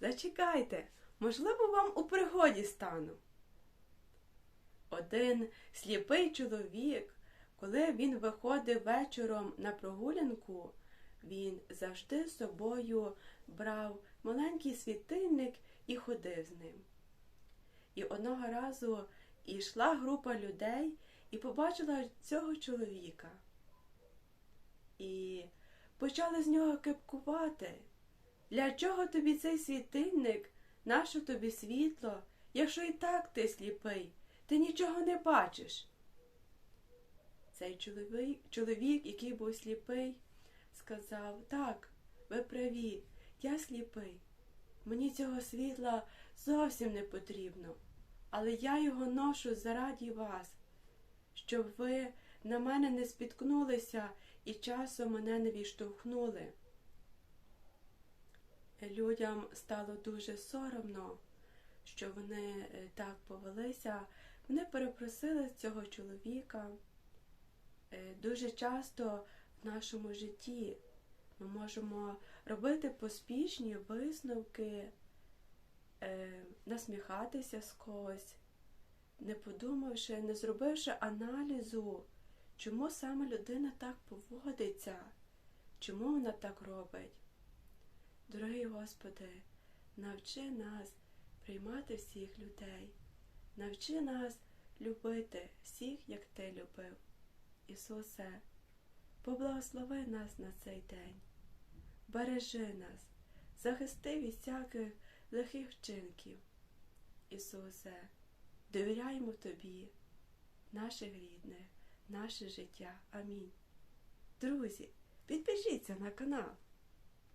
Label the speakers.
Speaker 1: Зачекайте, можливо, вам у пригоді стану. Один сліпий чоловік, коли він виходив вечором на прогулянку, він завжди з собою брав маленький світильник і ходив з ним. І одного разу йшла група людей і побачила цього чоловіка. І почали з нього кепкувати. Для чого тобі цей світильник? Нащо тобі світло, якщо і так ти сліпий, ти нічого не бачиш? Цей чоловік, чоловік, який був сліпий, сказав, так, ви праві, я сліпий. Мені цього світла зовсім не потрібно, але я його ношу заради вас, щоб ви на мене не спіткнулися і часом мене не відштовхнули. Людям стало дуже соромно, що вони е, так повелися. Вони перепросили цього чоловіка. Е, Дуже часто в нашому житті ми можемо робити поспішні висновки, е, насміхатися з когось, не подумавши, не зробивши аналізу, чому саме людина так поводиться, чому вона так робить. Дорогий Господи, навчи нас приймати всіх людей, навчи нас любити всіх, як Ти любив. Ісусе, поблагослови нас на цей день, бережи нас, захисти від всяких лихих вчинків. Ісусе, довіряємо Тобі, наших рідних, наше життя. Амінь. Друзі, підпишіться на канал.